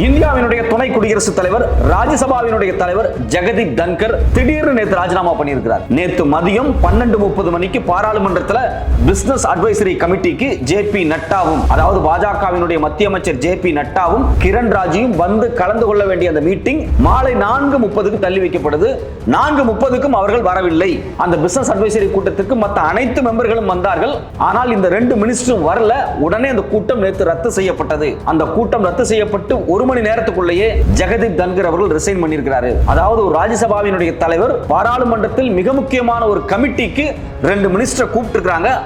இந்தியாவினுடைய துணை குடியரசுத் தலைவர் ராஜ்யசபாவினுடைய தலைவர் ஜெகதீப் தன்கர் திடீர்னு நேற்று ராஜினாமா பண்ணியிருக்கிறார். நேற்று மதியம் பன்னெண்டு முப்பது மணிக்கு பாராளுமன்றத்தில் பிசினஸ் அட்வைசரி கமிட்டிக்கு ஜே பி நட்டாவும் அதாவது பாஜகவினுடைய மத்திய அமைச்சர் ஜே பி நட்டாவும் கிரண் ராஜியும் வந்து கலந்து கொள்ள வேண்டிய அந்த மீட்டிங் மாலை நான்கு முப்பதுக்கு தள்ளி வைக்கப்படுது. நான்கு முப்பதுக்கும் அவர்கள் வரவில்லை. அந்த பிசினஸ் அட்வைசரி கூட்டத்துக்கு மற்ற அனைத்து மெம்பர்களும் வந்தார்கள். ஆனால் இந்த ரெண்டு மினிஸ்டரும் வரல. உடனே அந்த கூட்டம் நேற்று ரத்து செய்யப்பட்டது. அந்த கூட்டம் ரத்து செய்யப்பட்டு ஒரு ஒரு மணி நேரத்துக்குள்ளேயே ஜெகதீப் தன்கர் அவர்கள் ரிசைன் பண்ணியிருக்கிறாரு. அதாவது ஒரு ராஜ்யசபாவினுடைய தலைவர் பாராளுமன்றத்தில் மிக முக்கியமான ஒரு கமிட்டிக்கு ரெண்டு மினிஸ்டர் கூப்பிட்டு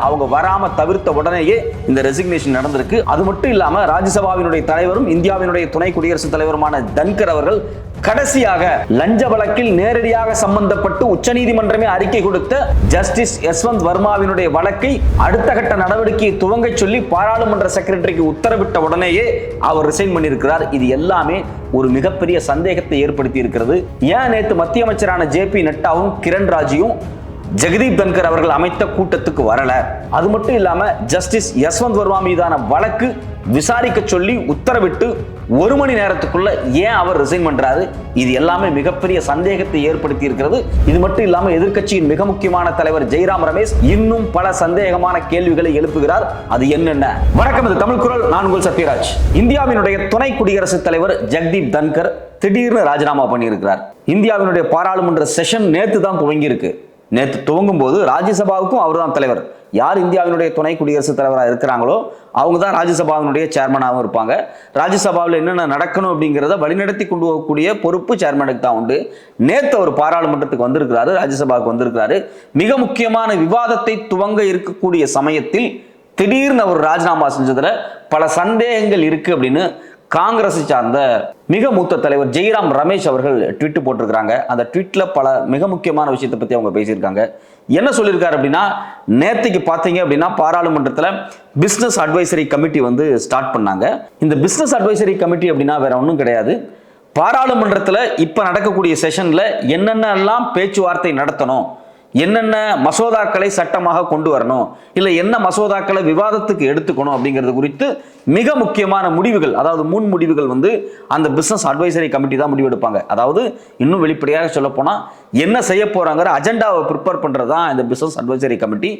அவங்க வராம தவிர்த்த உடனேயே இந்த ரெசிக்னேஷன் நடந்திருக்கு. அது மட்டும் இல்லாம ராஜ்யசபாவினுடைய தலைவரும் இந்தியாவினுடைய துணை குடியரசுத் தலைவருமான தன்கர் அவர்கள் கடைசியாக லஞ்ச வழக்கில் நேரடியாக சம்பந்தப்பட்டு உச்சநீதிமன்றமே அறிக்கை கொடுத்த ஜஸ்டிஸ் யஸ்வந்த் வர்மாவினுடைய வழக்கை அடுத்த கட்ட நடவடிக்கையை துவங்க சொல்லி பாராளுமன்ற செக்ரட்டரிக்கு உத்தரவிட்ட உடனேயே அவர் ரிசைன் பண்ணியிருக்கிறார். இது எல்லாமே ஒரு மிகப்பெரிய சந்தேகத்தை ஏற்படுத்தி இருக்கிறது. ஏன் நேற்று மத்திய அமைச்சரான ஜே பி நட்டாவும் கிரண் ராஜியும் ஜெகதீப் தன்கர் அவர்கள் அமைத்த கூட்டத்துக்கு வரல? அது மட்டும் இல்லாம ஜஸ்டிஸ் யஸ்வந்த் வர்மா மீதான வழக்கு விசாரிக்க சொல்லி உத்தரவிட்டு ஒரு மணி நேரத்துக்குள்ள ஏன் அவர் ரிசைன் பண்றாரு? இது எல்லாமே மிகப்பெரிய சந்தேகத்தை ஏற்படுத்தி இருக்கிறது. இது மட்டும் இல்லாமல் எதிர்க்கட்சியின் மிக முக்கியமான தலைவர் ஜெய்ராம் ரமேஷ் இன்னும் பல சந்தேகமான கேள்விகளை எழுப்புகிறார். அது என்னென்ன? வணக்கம் இது தமிழ் குரல். நான் உங்கள் சத்யராஜ். இந்தியாவினுடைய துணை குடியரசுத் தலைவர் ஜெக்தீப் தன்கர் திடீர்னு ராஜினாமா பண்ணியிருக்கிறார். இந்தியாவினுடைய பாராளுமன்ற செஷன் நேற்று தான் துவங்கியிருக்கு. நேற்று துவங்கும் போது ராஜ்யசபாவுக்கும் அவர் தான் தலைவர். யார் இந்தியாவினுடைய துணை குடியரசுத் தலைவராக இருக்கிறாங்களோ அவங்க தான் ராஜ்யசபாவினுடைய சேர்மனாகவும் இருப்பாங்க. ராஜ்யசபாவில் என்னென்ன நடக்கணும் அப்படிங்கிறத வழிநடத்தி கொண்டு போகக்கூடிய பொறுப்பு சேர்மனுக்கு தான் உண்டு. நேற்று அவர் பாராளுமன்றத்துக்கு வந்திருக்கிறாரு ராஜ்யசபாவுக்கு வந்திருக்கிறாரு. மிக முக்கியமான விவாதத்தை துவங்க இருக்கக்கூடிய சமயத்தில் திடீர்னு அவர் ராஜினாமா செஞ்சதில் பல சந்தேகங்கள் இருக்குது அப்படின்னு காங்கிரஸை சார்ந்த மிக மூத்த தலைவர் ஜெய்ராம் ரமேஷ் அவர்கள் ட்விட் போட்டிருக்கிறாங்க. அந்த ட்விட்ல பல மிக முக்கியமான விஷயத்தை பற்றி அவங்க பேசியிருக்காங்க. என்ன சொல்லியிருக்காரு அப்படின்னா நேற்றுக்கு பார்த்தீங்க அப்படின்னா பாராளுமன்றத்தில் பிஸ்னஸ் அட்வைசரி கமிட்டி வந்து ஸ்டார்ட் பண்ணாங்க. இந்த பிஸ்னஸ் அட்வைசரி கமிட்டி அப்படின்னா வேற ஒன்றும் கிடையாது. பாராளுமன்றத்தில் இப்போ நடக்கக்கூடிய செஷனில் என்னென்னலாம் பேச்சுவார்த்தை நடத்தணும் என்னென்ன மசோதாக்களை சட்டமாக கொண்டு வரணும்? இல்லை என்ன மசோதாக்களை விவாதத்துக்கு எடுத்துக்கணும் அப்படிங்கிறது குறித்து மிக முக்கியமான முடிவுகள் அதாவது முன் முடிவுகள் வந்து அந்த பிஸ்னஸ் அட்வைசரி கமிட்டி தான் முடிவெடுப்பாங்க. அதாவது இன்னும் வெளிப்படையாக சொல்லப்போனால் என்ன செய்ய போகிறாங்கிற அஜெண்டாவை ப்ரிப்பேர் பண்ணுறது தான் இந்த பிஸ்னஸ் அட்வைசரி கமிட்டி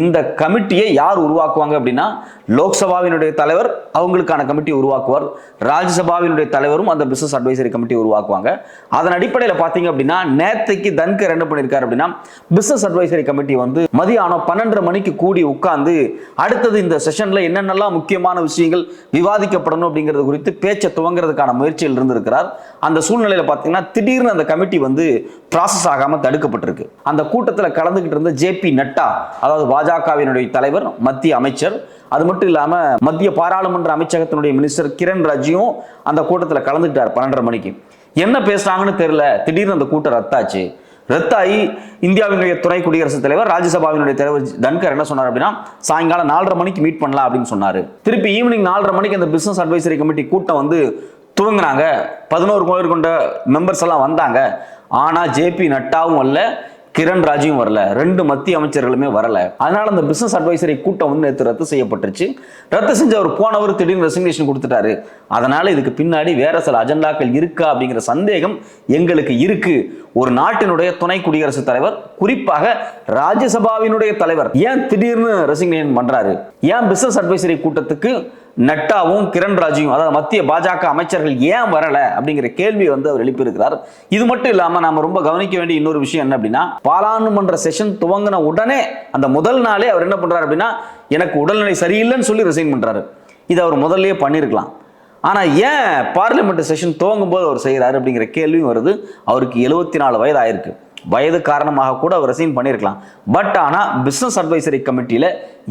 இந்த கமிட்டியை யார் உருவாக்குவாங்க அப்படின்னா லோக்சபாவினுடைய தலைவர் அவங்களுக்கான கமிட்டி உருவாக்குவார். ராஜ்யசபாவினுடைய தலைவரும் அந்த பிஸ்னஸ் அட்வைசரி கமிட்டி உருவாக்குவாங்க. அதன் அடிப்படையில் பார்த்தீங்க அப்படின்னா நேத்தைக்கு தன்கர் என்ன பண்ணியிருக்காரு அப்படின்னா பிசினஸ் அட்வைசரி கமிட்டி வந்து மதியானம் பன்னெண்டரை மணிக்கு கூடி உட்கார்ந்து அடுத்தது இந்த செஷன்ல என்னென்னலாம் முக்கியமான விஷயங்கள் விவாதிக்கப்படணும் அப்படிங்கிறது குறித்து பேச்சை துவங்குறதுக்கான முயற்சியில் இருந்திருக்கிறார். அந்த சூழ்நிலையில பார்த்தீங்கன்னா திடீர்னு அந்த கமிட்டி வந்து ப்ராசஸ் ஆகாம தடுக்கப்பட்டிருக்கு. அந்த கூட்டத்தில் கலந்துகிட்டு இருந்த ஜே பி நட்டா அதாவது பாஜகவினுடைய தலைவர் மத்திய அமைச்சர் அது மட்டும் இல்லாம மத்திய பாராளுமன்ற அமைச்சகத்தினுடைய மினிஸ்டர் கிரண் ராஜியும் அந்த கூட்டத்தில் கலந்துக்கிட்டார் பன்னெண்டரை மணிக்கு. என்ன பேசுறாங்கன்னு தெரியல. திடீர்னு அந்த கூட்டம் ரத்தாச்சு. ரத்தாகி இந்தியாவினுடைய துணை குடியரசுத் தலைவர் ராஜ்யசபாவினுடைய தலைவர் தன்கர் என்ன சொன்னார் அப்படின்னா சாயங்காலம் நாலரை மணிக்கு மீட் பண்ணலாம் அப்படின்னு சொன்னார். திருப்பி ஈவினிங் நாலரை மணிக்கு அந்த பிசினஸ் அட்வைசரி கமிட்டி கூட்டம் வந்து துவங்கினாங்க. பதினோரு கோயில் கொண்ட மெம்பர்ஸ் எல்லாம் வந்தாங்க. ஆனால் ஜேபி நட்டாவும் வரல கிரண் ராஜும் வரல. ரெண்டு மத்திய அமைச்சர்களுமே வரல. அதனால அந்த பிசினஸ் அட்வைசரி கூட்டம் வந்து நேற்று ரத்து செய்யப்பட்டுருச்சு. ரத்து செஞ்சு அவர் போனவர் திடீர்னு ரெசிக்னேஷன் கொடுத்துட்டாரு. அதனால இதுக்கு பின்னாடி வேற சில அஜெண்டாக்கள் இருக்கா அப்படிங்கிற சந்தேகம் எங்களுக்கு இருக்கு. ஒரு நாட்டினுடைய துணை குடியரசுத் தலைவர் குறிப்பாக ராஜ்யசபாவினுடைய தலைவர் ஏன் திடீர்னு ரெசிக்னேஷன் பண்றாரு? ஏன் பிசினஸ் அட்வைசரி கூட்டத்துக்கு நட்டாவும் கிரண் ராஜுவும் அதாவது மத்திய பாஜக அமைச்சர்கள் ஏன் வரல அப்படிங்கிற கேள்வியை வந்து அவர் எழுப்பியிருக்கிறார். இது மட்டும் இல்லாம நாம ரொம்ப கவனிக்க வேண்டிய இன்னொரு விஷயம் என்ன அப்படின்னா பாராளுமன்ற செஷன் துவங்கின உடனே அந்த முதல் நாளே அவர் என்ன பண்றாரு அப்படின்னா எனக்கு உடல்நிலை சரியில்லைன்னு சொல்லி ரிசைன் பண்றாரு. இது அவர் முதல்லயே பண்ணியிருக்கலாம். ஆனா ஏன் பார்லிமெண்ட் செஷன் துவங்கும் போது அவர் செய்கிறாரு அப்படிங்கிற கேள்வியும் வருது. அவருக்கு எழுபத்தி நாலு வயது ஆயிருக்கு வயது காரணமாக கூட அவர் ரிசைன் பண்ணியிருக்கலாம். பட் ஆனால் பிஸ்னஸ் அட்வைசரி கமிட்டியில்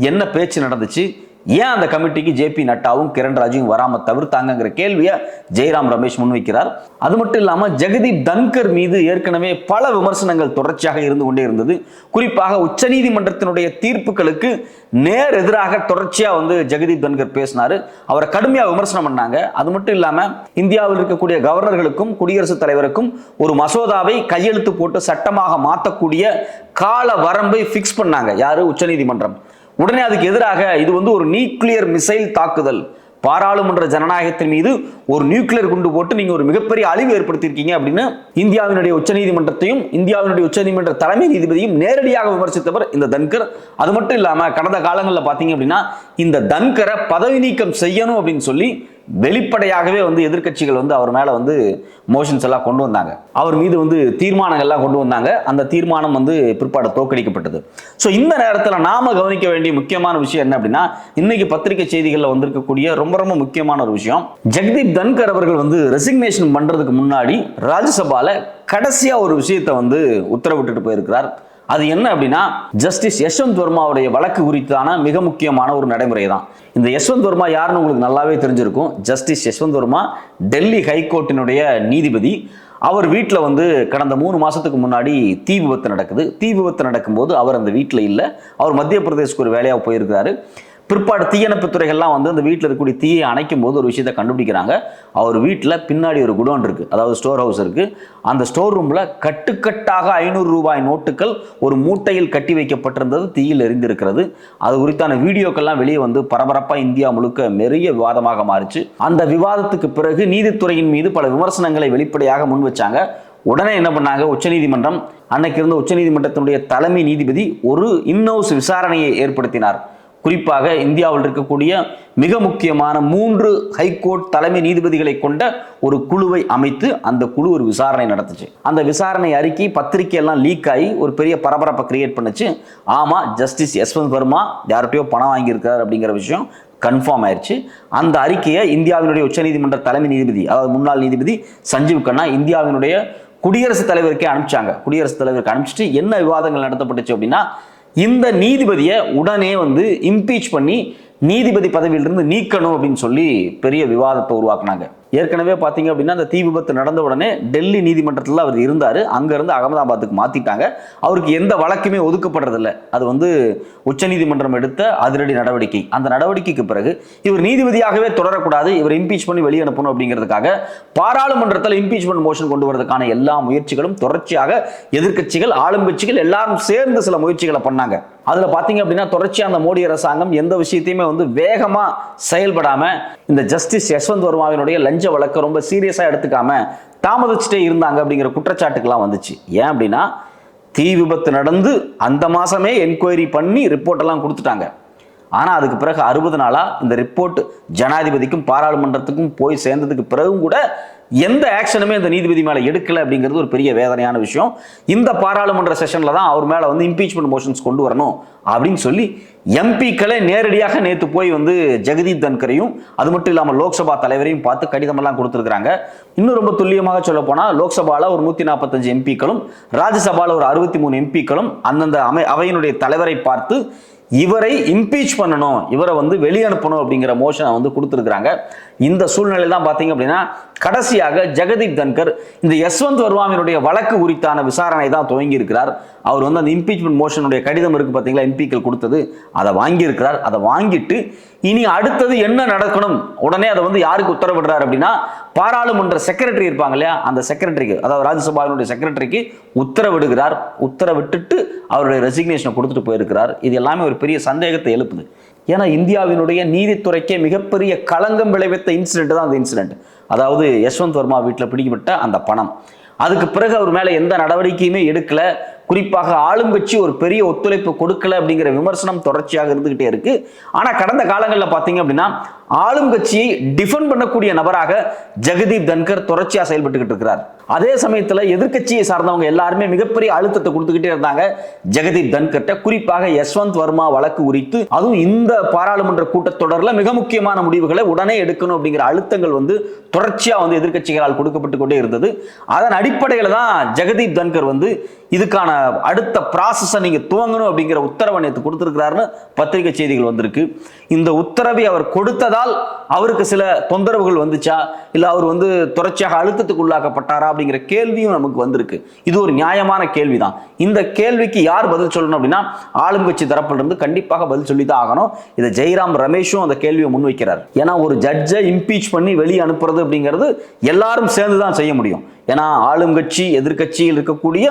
என்ன பேச்சு நடந்துச்சு? ஏன் அந்த கமிட்டிக்கு ஜேபி நட்டாவும் கிரண் ராஜுவும் வராம தவிர்த்தாங்கிற கேள்வியை ஜெயராம் ரமேஷ் முன்வைக்கிறார். அது மட்டும் இல்லாமல் ஜெகதீப் தன்கர் மீது ஏற்கனவே பல விமர்சனங்கள் தொடர்ச்சியாக இருந்து கொண்டே இருந்தது. குறிப்பாக உச்சநீதிமன்றத்தினுடைய தீர்ப்புகளுக்கு நேர் எதிராக தொடர்ச்சியாக வந்து ஜெகதீப் தன்கர் பேசினாரு. அவரை கடுமையாக விமர்சனம் பண்ணாங்க. அது மட்டும் இல்லாமல் இந்தியாவில் இருக்கக்கூடிய கவர்னர்களுக்கும் குடியரசுத் தலைவருக்கும் ஒரு மசோதாவை கையெழுத்து போட்டு சட்டமாக மாற்றக்கூடிய கால வரம்பை ஃபிக்ஸ் பண்ணாங்க. யாரு? உச்சநீதிமன்றம். உடனே அதுக்கு எதிராக இது வந்து ஒரு நியூக்ளியர் மிசைல் தாக்குதல். பாராளுமன்ற ஜனநாயகத்தின் மீது ஒரு நியூக்ளியர் குண்டு போட்டு நீங்க ஒரு மிகப்பெரிய அழிவு ஏற்படுத்தியிருக்கீங்க அப்படின்னு இந்தியாவினுடைய உச்சநீதிமன்றத்தையும் இந்தியாவினுடைய உச்சநீதிமன்ற தலைமை நீதிபதியும் நேரடியாக விமர்சித்தவர் இந்த தன்கர். அது மட்டும் இல்லாம கடந்த காலங்களில் பார்த்தீங்க அப்படின்னா இந்த தன்கரை பதவி நீக்கம் செய்யணும் அப்படின்னு சொல்லி வெளிப்படையாகவே வந்து எதிர்க்கட்சிகள் வந்து அவர் மேலே வந்து மோஷன்ஸ் எல்லாம் கொண்டு வந்தாங்க. அவர் மீது வந்து தீர்மானங்கள்லாம் கொண்டு வந்தாங்க. அந்த தீர்மானம் வந்து பிற்பாடு தோற்கடிக்கப்பட்டது. ஸோ இந்த நேரத்தில் நாம் கவனிக்க வேண்டிய முக்கியமான விஷயம் என்ன அப்படின்னா இன்னைக்கு பத்திரிகை செய்திகளில் வந்திருக்கக்கூடிய ரொம்ப ரொம்ப முக்கியமான ஒரு விஷயம். ஜெகதீப் தன்கர் அவர்கள் வந்து ரெசிக்னேஷன் பண்ணுறதுக்கு முன்னாடி ராஜ்யசபாவில் கடைசியாக ஒரு விஷயத்தை வந்து உத்தரவிட்டுட்டு போயிருக்கிறார். அது என்ன அப்படின்னா ஜஸ்டிஸ் யஷ்வந்த் வர்மாவுடைய வழக்கு குறித்தான மிக முக்கியமான ஒரு நடைமுறை தான் இந்த யஷ்வந்த் வர்மா யாருன்னு உங்களுக்கு நல்லாவே தெரிஞ்சிருக்கும். ஜஸ்டிஸ் யஷ்வந்த் வர்மா டெல்லி ஹைகோர்ட்டினுடைய நீதிபதி. அவர் வீட்டில் வந்து கடந்த மூணு மாசத்துக்கு முன்னாடி தீ விபத்து நடக்குது. தீ விபத்து நடக்கும்போது அவர் அந்த வீட்டில் இல்லை. அவர் மத்திய பிரதேஷ்க்கு ஒரு வேலையாக போயிருக்கிறாரு பிற்பாடு தீயணைப்பு துறைகள்லாம் வந்து அந்த வீட்டில் இருக்கக்கூடிய தீயை அணைக்கும் போது ஒரு விஷயத்தை கண்டுபிடிக்கிறாங்க. அவர் வீட்டில் பின்னாடி ஒரு குடோன் இருக்குது அதாவது ஸ்டோர் ஹவுஸ் இருக்குது அந்த ஸ்டோர் ரூமில் கட்டுக்கட்டாக ஐநூறு ரூபாய் நோட்டுகள் ஒரு மூட்டையில் கட்டி வைக்கப்பட்டிருந்தது தீயில் எரிந்திருக்கிறது. அது குறித்தான வீடியோக்கள்லாம் வெளியே வந்து பரபரப்பாக இந்தியா முழுக்க மெரிய விவாதமாக மாறிச்சு. அந்த விவாதத்துக்கு பிறகு நீதித்துறையின் மீது பல விமர்சனங்களை வெளிப்படையாக முன் வச்சாங்க. உடனே என்ன பண்ணாங்க? உச்சநீதிமன்றம். அன்னைக்கு இருந்த உச்சநீதிமன்றத்தினுடைய தலைமை நீதிபதி ஒரு இன்னவுஸ் விசாரணையை ஏற்படுத்தினார். குறிப்பாக இந்தியாவில் இருக்கக்கூடிய மிக முக்கியமான மூன்று ஹைகோர்ட் தலைமை நீதிபதிகளை கொண்ட ஒரு குழுவை அமைத்து அந்த குழு ஒரு விசாரணை நடத்துச்சு. அந்த விசாரணை அறிக்கை பத்திரிகை எல்லாம் லீக் ஆகி ஒரு பெரிய பரபரப்பை கிரியேட் பண்ணுச்சு. ஆமா ஜஸ்டிஸ் யஸ்வந்த் வர்மா யார்கிட்டயோ பணம் வாங்கியிருக்கார் அப்படிங்கிற விஷயம் கன்ஃபார்ம் ஆயிடுச்சு அந்த அறிக்கையை இந்தியாவினுடைய உச்சநீதிமன்ற தலைமை நீதிபதி அதாவது முன்னாள் நீதிபதி சஞ்சீவ் கண்ணா இந்தியாவினுடைய குடியரசுத் தலைவருக்கே அனுப்பிச்சாங்க. குடியரசுத் தலைவருக்கு அனுப்பிச்சிட்டு என்ன விவாதங்கள் நடத்தப்பட்டுச்சு அப்படின்னா இந்த நீதிபதியை உடனே வந்து இம்பீச் பண்ணி நீதிபதி பதவியிலிருந்து நீக்கணும் அப்படின்னு சொல்லி பெரிய விவாதத்தை உருவாக்குனாங்க. ஏற்கனவே பார்த்தீங்க அப்படின்னா அந்த தீ விபத்து நடந்த உடனே டெல்லி நீதிமன்றத்தில் அவர் இருந்தார். அங்கேருந்து அகமதாபாத்துக்கு மாற்றிட்டாங்க அவருக்கு எந்த வழக்குமே ஒதுக்கப்படுறதில்ல. அது வந்து உச்சநீதிமன்றம் எடுத்த அதிரடி நடவடிக்கை. அந்த நடவடிக்கைக்கு பிறகு இவர் நீதிபதியாகவே தொடரக்கூடாது. இவர் இம்பீச் பண்ணி வெளியே அனுப்பணும் அப்படிங்கிறதுக்காக பாராளுமன்றத்தில் இம்பீச்மெண்ட் மோஷன் கொண்டு வரதுக்கான எல்லா முயற்சிகளும் தொடர்ச்சியாக எதிர்க்கட்சிகள் ஆளும் கட்சிகள் எல்லாரும் சேர்ந்து சில முயற்சிகளை பண்ணாங்க. அதில் பார்த்தீங்க அப்படின்னா தொடர்ச்சியாக அந்த மோடி அரசாங்கம் எந்த விஷயத்தையுமே வந்து வேகமாக செயல்படாமல் இந்த ஜஸ்டிஸ் யஷ்வந்த் வர்மாவினுடைய லஞ்ச வழக்கை ரொம்ப சீரியஸாக எடுத்துக்காம தாமதிச்சுட்டே இருந்தாங்க அப்படிங்கிற குற்றச்சாட்டுக்கெல்லாம் வந்துச்சு. ஏன் அப்படின்னா தீ விபத்து நடந்து அந்த மாசமே என்கொயரி பண்ணி ரிப்போர்ட் எல்லாம் கொடுத்துட்டாங்க. ஆனா அதுக்கு பிறகு அறுபது நாளா இந்த ரிப்போர்ட் ஜனாதிபதிக்கும் பாராளுமன்றத்துக்கும் போய் சேர்ந்ததுக்கு பிறகும் கூட எந்த ஆக்ஷனுமே இந்த நீதிபதி மேலே எடுக்கல அப்படிங்கிறது ஒரு பெரிய வேதனையான விஷயம். இந்த பாராளுமன்ற செஷனில் தான் அவர் மேலே வந்து இம்பீச்மெண்ட் மோஷன்ஸ் கொண்டு வரணும் அப்படின்னு சொல்லி எம்பிக்களே நேரடியாக நேற்று போய் வந்து ஜெகதீப் தன்கரையும் அது மட்டும் இல்லாமல் லோக்சபா தலைவரையும் பார்த்து கடிதமெல்லாம் கொடுத்துருக்காங்க இன்னும் ரொம்ப துல்லியமாக சொல்ல போனால் லோக்சபாவில் ஒரு நூற்றி நாற்பத்தஞ்சு எம்பிக்களும் ராஜ்யசபாவில் ஒரு அறுபத்தி மூணு எம்பிக்களும் அந்தந்த அமை அவையினுடைய தலைவரை பார்த்து இவரை இம்பீச் பண்ணணும் இவரை வந்து வெளியனுப்பணும் அப்படிங்கிற மோஷனை வந்து கொடுத்துருக்குறாங்க. இந்த சூழ்நிலை தான் பார்த்தீங்க அப்படின்னா கடைசியாக ஜெகதீப் தன்கர் இந்த யஸ்வந்த் வர்மாவினுடைய வழக்கு குறித்தான விசாரணை தான் துவங்கி இருக்கிறார் அவர் வந்து அந்த இம்பீச்மெண்ட் மோஷனுடைய கடிதம் இருக்கு பார்த்தீங்களா? எம்பிக்கள் கொடுத்தது. அதை வாங்கியிருக்கிறார். அதை வாங்கிட்டு இனி அடுத்தது என்ன நடக்கணும்? உடனே அதை வந்து யாருக்கு உத்தரவிடுறார் அப்படின்னா பாராளுமன்ற செக்ரட்டரி இருப்பாங்க இல்லையா? அந்த செக்ரட்டரிக்கு அதாவது ராஜ்யசபாவினுடைய செக்ரட்டரிக்கு உத்தரவிடுகிறார். உத்தரவிட்டுட்டு அவருடைய ரெசிக்னேஷனை கொடுத்துட்டு போயிருக்கிறார். இது எல்லாமே ஒரு பெரிய சந்தேகத்தை எழுப்புது. ஏன்னா இந்தியாவினுடைய நீதித்துறைக்கே மிகப்பெரிய களங்கம் விளைவித்த இன்சிடென்ட் தான் அந்த இன்சிடென்ட் அதாவது யஷ்வந்த் வர்மா வீட்டில் பிடிக்கப்பட்ட அந்த பணம். அதுக்கு பிறகு அவர் மேலே எந்த நடவடிக்கையுமே எடுக்கல. குறிப்பாக ஆளுங்கட்சி ஒரு பெரிய ஒத்துழைப்பு கொடுக்கல அப்படிங்கிற விமர்சனம் தொடர்ச்சியாக இருந்துகிட்டே இருக்கு. ஆனால் கடந்த காலங்களில் பார்த்தீங்க அப்படின்னா ஆளுங்கட்சியை டிஃபெண்ட் பண்ணக்கூடிய நபராக ஜெகதீப் தன்கர் தொடர்ச்சியாக செயல்பட்டுக்கிட்டு இருக்கிறார். அதே சமயத்துல எதிர்க்கட்சியை சார்ந்தவங்க எல்லாருமே மிகப்பெரிய அழுத்தத்தை கொடுத்துக்கிட்டே இருந்தாங்க. ஜெகதீப் தன்கர்ட்ட குறிப்பாக யஸ்வந்த் வர்மா வழக்கு குறித்து. அதுவும் இந்த பாராளுமன்ற கூட்டத்தொடர்ல மிக முக்கியமான முடிவுகளை உடனே எடுக்கணும் அப்படிங்கிற அழுத்தங்கள் வந்து தொடர்ச்சியா வந்து எதிர்க்கட்சிகளால் கொடுக்கப்பட்டு கொண்டே இருந்தது. அதன் அடிப்படையில் தான் ஜெகதீப் தன்கர் வந்து இதுக்கான அடுத்த ப்ராசஸை நீங்க துவங்கணும் அப்படிங்கிற உத்தரவை நேற்று கொடுத்துருக்கிறாருன்னு பத்திரிகை செய்திகள் வந்திருக்கு. இந்த உத்தரவை அவர் கொடுத்ததால் அவருக்கு சில தொந்தரவுகள் வந்துச்சா? இல்ல அவர் வந்து தொடர்ச்சியாக அழுத்தத்துக்கு உள்ளாக்கப்பட்டாரா? அப்படிங்கிற கேள்வியும் நமக்கு வந்திருக்கு. இது ஒரு நியாயமான கேள்விதான். இந்த கேள்விக்கு யார் பதில் சொல்லணும் அப்படின்னா ஆளுங்கட்சி கட்சி இருந்து கண்டிப்பாக பதில் சொல்லி தான் ஆகணும். இதை ஜெய்ராம் ரமேஷும் அந்த கேள்வியை முன்வைக்கிறார். ஏன்னா ஒரு ஜட்ஜை இம்பீச் பண்ணி வெளியே அனுப்புறது அப்படிங்கிறது எல்லாரும் சேர்ந்து தான் செய்ய முடியும். ஏன்னா ஆளுங்கட்சி எதிர்க்கட்சியில் இருக்கக்கூடிய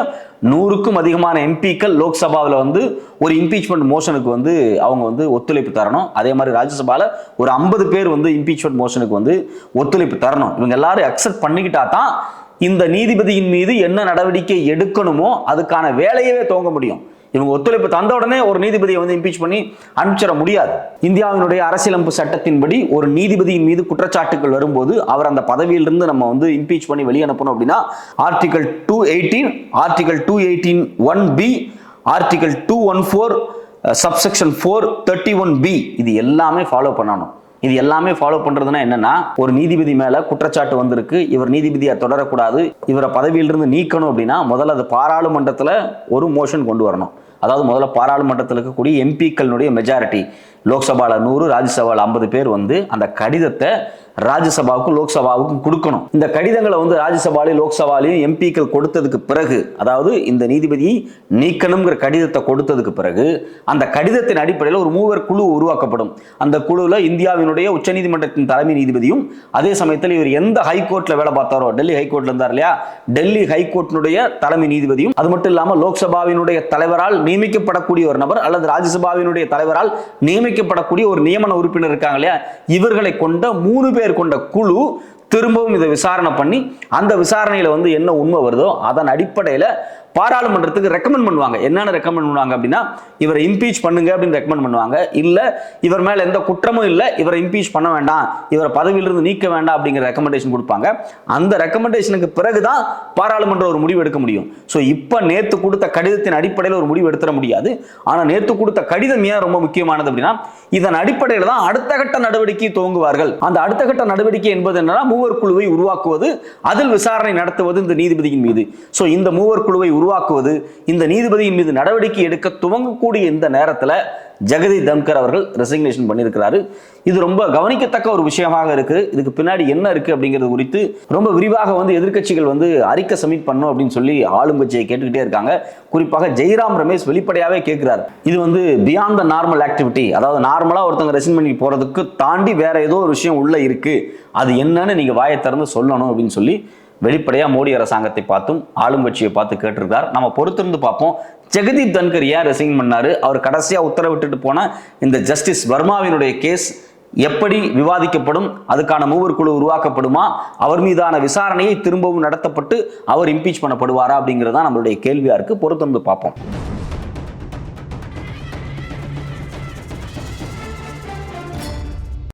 நூறுக்கும் அதிகமான எம்பிக்கள் லோக்சபாவில் வந்து ஒரு இம்பீச்மெண்ட் மோஷனுக்கு வந்து அவங்க வந்து ஒத்துழைப்பு தரணும். அதே மாதிரி ராஜ்யசபாவில் ஒரு ஐம்பது பேர் வந்து இம்பீச்மெண்ட் மோஷனுக்கு வந்து ஒத்துழைப்பு தரணும். இவங்க எல்லாரும் அக்செப்ட் பண்ணிக்கிட்டா தான் இந்த நீதிபதியின் மீது என்ன நடவடிக்கை எடுக்கணுமோ அதுக்கான வேலையவே துவங்க முடியும். இவங்க ஒத்துழைப்பு தந்த உடனே ஒரு நீதிபதியை வந்து இம்பீச் பண்ணி அனுப்பிச்சிட முடியாது. இந்தியாவினுடைய அரசியலமைப்பு சட்டத்தின்படி ஒரு நீதிபதியின் மீது குற்றச்சாட்டுகள் வரும்போது அவர் அந்த பதவியிலிருந்து நம்ம வந்து இம்பீச் பண்ணி வெளியே அனுப்பணும் அப்படின்னா article two eighteen article two eighteen one B article two one four subsection four thirty one B இது எல்லாமே ஃபாலோ பண்ணணும். இது எல்லாமே ஃபாலோ பண்றதுன்னா என்னன்னா ஒரு நீதிபதி மேல குற்றச்சாட்டு வந்திருக்கு இவர் நீதிபதியா தொடரக்கூடாது இவரை பதவியிலிருந்து நீக்கணும் அப்படின்னா முதல்ல அது பாராளுமன்றத்துல ஒரு மோஷன் கொண்டு வரணும். அதாவது முதல்ல பாராளுமன்றத்தில் இருக்கக்கூடிய எம்பிக்களுடைய மெஜாரிட்டி லோக்சபால நூறு ராஜ்யசபாவில் ஐம்பது பேர் வந்து அந்த கடிதத்தை ராஜ்யசபாவுக்கும் லோக்சபாவுக்கும் கொடுக்கணும். இந்த கடிதங்களை வந்து ராஜ்யசபாலையும் லோக்சபாலையும் எம்பிக்கள் கொடுத்ததுக்கு பிறகு அதாவது இந்த நீதிபதி நீக்கணுங்கிற கடிதத்தை கொடுத்ததுக்கு பிறகு அந்த கடிதத்தின் அடிப்படையில் ஒரு மூவர் குழு உருவாக்கப்படும். அந்த குழுவில் இந்தியாவினுடைய உச்சநீதிமன்றத்தின் தலைமை நீதிபதியும் அதே சமயத்தில் இவர் எந்த ஹைகோர்ட்ல வேலை பார்த்தாரோ டெல்லி ஹைகோர்ட்ல இருந்தார் இல்லையா டெல்லி ஹைகோர்ட்டினுடைய தலைமை நீதிபதியும் அது மட்டும் இல்லாமல் லோக்சபாவினுடைய தலைவரால் நியமிக்கப்படக்கூடிய ஒரு நபர் அல்லது ராஜ்யசபாவினுடைய தலைவரால் நியமிக்கப்படக்கூடிய ஒரு நியமன உறுப்பினர் இருக்காங்க இல்லையா இவர்களை கொண்ட மூணு பேர் கொண்ட குழு திரும்பவும் இதை விசாரணை பண்ணி அந்த விசாரணையில் வந்து என்ன உண்மை வருதோ அதன் அடிப்படையில் பாராளுமன்றத்துக்கு ரெக்கமெண்ட் பண்ணுவாங்க. என்னென்ன ரெக்கமெண்ட் பண்ணுவாங்க அப்படின்னா இவரை இம்பீச் பண்ணுங்க அப்படின்னு ரெக்கமெண்ட் பண்ணுவாங்க. இல்ல இவர் மேல எந்த குற்றமும் இல்லை இவரை இம்பீச் பண்ண வேண்டாம் இவரை பதவியிலிருந்து நீக்க வேண்டாம் அப்படிங்கிற ரெக்கமெண்டேஷன் கொடுப்பாங்க. அந்த ரெக்கமெண்டேஷனுக்கு பிறகுதான் பாராளுமன்றம் ஒரு முடிவு எடுக்க முடியும். ஸோ இப்போ நேற்று கொடுத்த கடிதத்தின் அடிப்படையில் ஒரு முடிவு எடுத்துட முடியாது. ஆனா நேத்து கொடுத்த கடிதம் ஏன் ரொம்ப முக்கியமானது அப்படின்னா இதன் அடிப்படையில் தான் அடுத்த கட்ட நடவடிக்கை துவங்குவார்கள். அந்த அடுத்த கட்ட நடவடிக்கை என்பது என்னன்னா மூவர் குழுவை உருவாக்குவது அதில் விசாரணை நடத்துவது இந்த நீதிபதியின் மீது. ஸோ இந்த மூவர் குழுவை உருவாக்குவது இந்த நீதிபதியின் மீது நடவடிக்கை எடுக்க துவங்கக்கூடிய இந்த நேரத்தில் ஜெகதி தம்கர் அவர்கள் ரெசிக்னேஷன் பண்ணியிருக்கிறாரு. இது ரொம்ப கவனிக்கத்தக்க ஒரு விஷயமாக இருக்கு இதுக்கு பின்னாடி என்ன இருக்கு அப்படிங்கிறது குறித்து ரொம்ப விரிவாக வந்து எதிர்க்கட்சிகள் வந்து அறிக்கை சப்மிட் பண்ணும் அப்படின்னு சொல்லி ஆளும் கட்சியை கேட்டுக்கிட்டே இருக்காங்க. குறிப்பாக ஜெய்ராம் ரமேஷ் வெளிப்படையாவே கேட்கிறார். இது வந்து பியாண்ட் த நார்மல் ஆக்டிவிட்டி அதாவது நார்மலா ஒருத்தவங்க ரெசின் பண்ணி போறதுக்கு தாண்டி வேற ஏதோ ஒரு விஷயம் உள்ள இருக்கு. அது என்னன்னு நீங்க வாயை திறந்து சொல்லணும் அப்படின்னு சொல்லி வெளிப்படையா மோடி அரசாங்கத்தை பார்த்தும் ஆளும் கட்சியை பார்த்து கேட்டிருக்கார் நம்ம பொறுத்திருந்து பார்ப்போம். ஜெகதீப் தன்கர் ஏன் ரெசிங் பண்ணாரு? அவர் கடைசியா உத்தரவிட்டுட்டு போன இந்த ஜஸ்டிஸ் வர்மாவினுடைய கேஸ் எப்படி விவாதிக்கப்படும்? அதுக்கான மூவர் குழு உருவாக்கப்படுமா? அவர் மீதான விசாரணையை திரும்பவும் நடத்தப்பட்டு அவர் இம்பீச் பண்ணப்படுவாரா அப்படிங்கிறது தான் நம்மளுடைய கேள்வியா இருக்கு. பொறுத்திருந்து பார்ப்போம்.